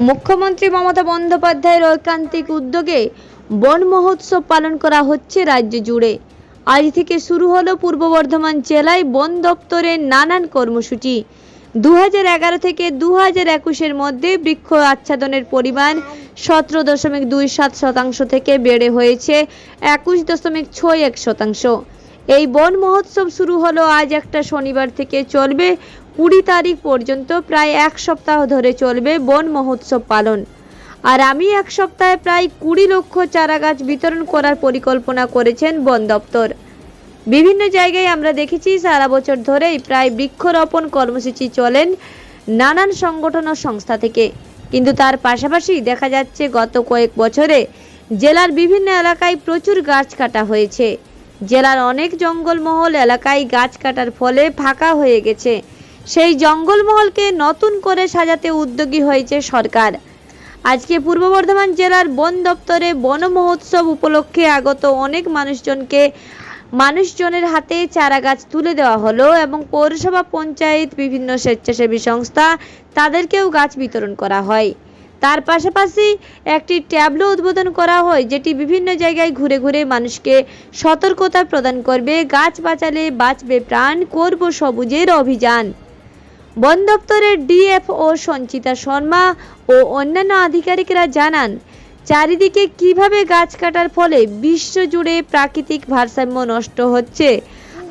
মুখ্যমন্ত্রী মমতা বন্দ্যোপাধ্যায়ের ঐকান্তিক উদ্যোগে বন মহোৎসব পালন করা হচ্ছে রাজ্য জুড়ে। আজ থেকে শুরু হলো পূর্ব বর্ধমান জেলায় বন দপ্তরের নানান কর্মসূচি। দু থেকে দু হাজার একুশের মধ্যে বৃক্ষ আচ্ছাদনের পরিমাণ সতেরো দশমিক দুই সাত শতাংশ থেকে বেড়ে হয়েছে একুশ দশমিক ছয় এক শতাংশ। এই বন মহোৎসব শুরু হলো আজ একটা শনিবার থেকে চলবে কুড়ি তারিখ পর্যন্ত প্রায় এক সপ্তাহ ধরে চলবে বন মহোৎসব পালন। আর আমি এক সপ্তাহে প্রায় কুড়ি লক্ষ চারা গাছ বিতরণ করার পরিকল্পনা করেছেন বন দপ্তর। বিভিন্ন জায়গায় আমরা দেখেছি, সারা বছর ধরেই প্রায় বৃক্ষরোপণ কর্মসূচি চলেন নানান সংগঠন ও সংস্থা থেকে। কিন্তু তার পাশাপাশি দেখা যাচ্ছে, গত কয়েক বছরে জেলার বিভিন্ন এলাকায় প্রচুর গাছ কাটা হয়েছে। জেলার অনেক জঙ্গলমহল এলাকায় গাছ কাটার ফলে ফাঁকা হয়ে গেছে। সেই জঙ্গলমহলকে নতুন করে সাজাতে উদ্যোগী হয়েছে সরকার। আজকে পূর্ব বর্ধমান জেলার বন দপ্তরে বন মহোৎসব উপলক্ষে আগত অনেক মানুষজনকে মানুষজনের হাতে চারা গাছ তুলে দেওয়া হলো এবং পৌরসভা, পঞ্চায়েত, বিভিন্ন স্বেচ্ছাসেবী সংস্থা তাদেরকেও গাছ বিতরণ করা হয়। তার পাশাপাশি একটি ট্যাবলো উদ্বোধন করা হয়, যেটি বিভিন্ন জায়গায় ঘুরে ঘুরে মানুষকে সতর্কতা প্রদান করবে। গাছ বাঁচালে বাঁচবে প্রাণ, করব সবুজের অভিযান। বন দপ্তরের ডিএফও সঞ্চিতা শর্মা ও অন্যান্য আধিকারিকরা জানান, চারিদিকে কীভাবে গাছ কাটার ফলে বিশ্বজুড়ে প্রাকৃতিক ভারসাম্য নষ্ট হচ্ছে,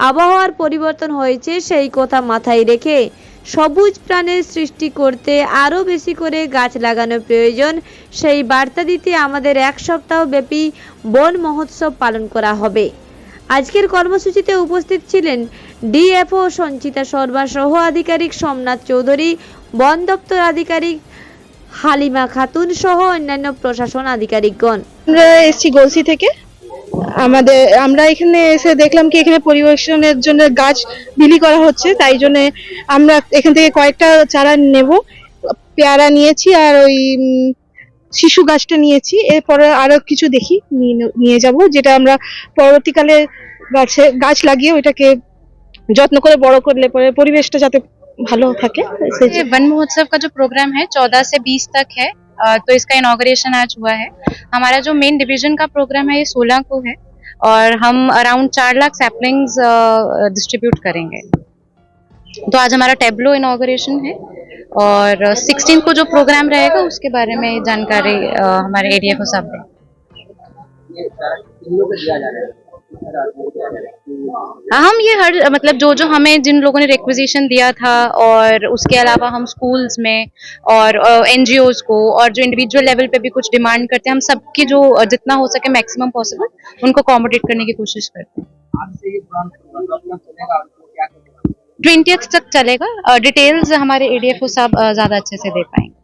আবহাওয়ার পরিবর্তন হয়েছে সেই কথা মাথায় রেখে সবুজ প্রাণের সৃষ্টি করতে আরও বেশি করে গাছ লাগানো প্রয়োজন, সেই বার্তা দিতে আমাদের এক সপ্তাহ ব্যাপী বন মহোৎসব পালন করা হবে। আজকের কর্মসূচিতে উপস্থিত ছিলেন ডিএফও সঞ্চিতা শর্মা সহ আধিকারিক সোমনাথ চৌধুরী, বন দপ্তর আধিকারিক হালিমা খাতুন সহ অন্যান্য প্রশাসন আধিকারিকগণ। আমরা এসেছি গলসি থেকে। আমাদের, আমরা এখানে এসে দেখলাম কি এখানে পরিবেশনের জন্য গাছ বিলি করা হচ্ছে, তাই জন্য আমরা এখান থেকে কয়েকটা চারা নেব। পেয়ারা নিয়েছি আর ওই শিশু গাছটা নিয়েছি। এরপরে আরও কিছু দেখি, নিয়ে নিয়ে যাব, যেটা আমরা পরবর্তীকালে গাছে, গাছ লাগিয়ে ওইটাকে যত্ন করে বড় করলে পরে পরিবেশটা যাতে ভালো থাকে সেই ये वन महोत्सव का जो प्रोग्राम है 14 से 20 तक है अ, तो इसका इनॉग्रेशन आज हुआ है हमारा जो मेन डिवीजन का प्रोग्राम है ये 16 को है और हम अराउंड चार लाख सैपलिंग्स डिस्ट्रीब्यूट करेंगे तो आज हमारा टेब्लो इनॉग्रेशन है और सिक्सटीन को जो प्रोग्राम रहेगा उसके बारे में जानकारी अ, हमारे एडीएफ साहब दें हम ये हर मतलब जो जो हमें जिन लोगों ने रिक्वेजिशन दिया था और उसके अलावा हम स्कूल्स में और एनजीओज को और जो इंडिविजुअल लेवल पे भी कुछ डिमांड करते हैं हम सबकी जो अ, जितना हो सके मैक्सिमम पॉसिबल उनको अकोमोडेट करने की कोशिश करते हैं ट्वेंटी तक चलेगा डिटेल्स हमारे एडीएफओ साहब अ, ज्यादा अच्छे से दे पाएंगे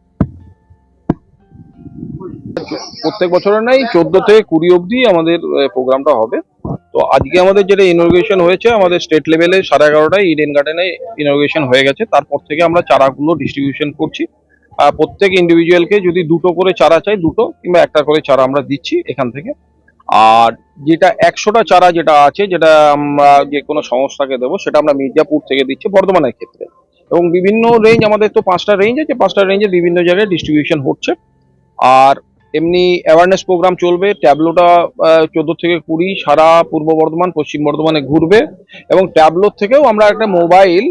প্রত্যেক বছরের নাই চোদ্দ থেকে কুড়ি অবধি আমাদের প্রোগ্রামটা হবে তো আজকে আমাদের যেটা ইনোগ্রেশন হয়েছে, আমাদের স্টেট লেভেলে সাড়ে এগারোটায় ইডেন গার্ডেনে ইনোগ্রেশন হয়ে গেছে। তারপর থেকে আমরা চারাগুলো ডিস্ট্রিবিউশন করছি। আর প্রত্যেক ইন্ডিভিজুয়ালকে যদি দুটো করে চারা চাই, দুটো কিংবা একটা করে চারা আমরা দিচ্ছি এখান থেকে। আর যেটা একশোটা চারা যেটা আছে, যেটা আমরা যে কোনো সংস্থাকে দেবো, সেটা আমরা মির্জাপুর থেকে দিচ্ছি বর্ধমানের ক্ষেত্রে। এবং বিভিন্ন রেঞ্জ আমাদের তো পাঁচটা রেঞ্জ আছে, পাঁচটা রেঞ্জে বিভিন্ন জায়গায় ডিস্ট্রিবিউশন হচ্ছে। আর এমনি অ্যাওয়ারনেস প্রোগ্রাম চলবে ট্যাবলোটা চোদ্দ থেকে কুড়ি, সারা পূর্ব বর্ধমান, পশ্চিম বর্ধমানে ঘুরবে এবং ট্যাবলোর থেকেও আমরা একটা মোবাইল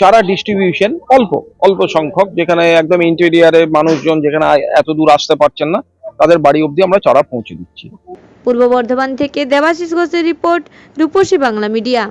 চারা ডিস্ট্রিবিউশন অল্প অল্প সংখ্যক, যেখানে একদম ইন্টেরিয়ারে মানুষজন যেখানে এত দূর আসতে পারছেন না, তাদের বাড়ি অবধি আমরা চারা পৌঁছে দিচ্ছি। পূর্ব বর্ধমান থেকে দেবাশিস ঘোষের রিপোর্ট, রূপসী বাংলা মিডিয়া।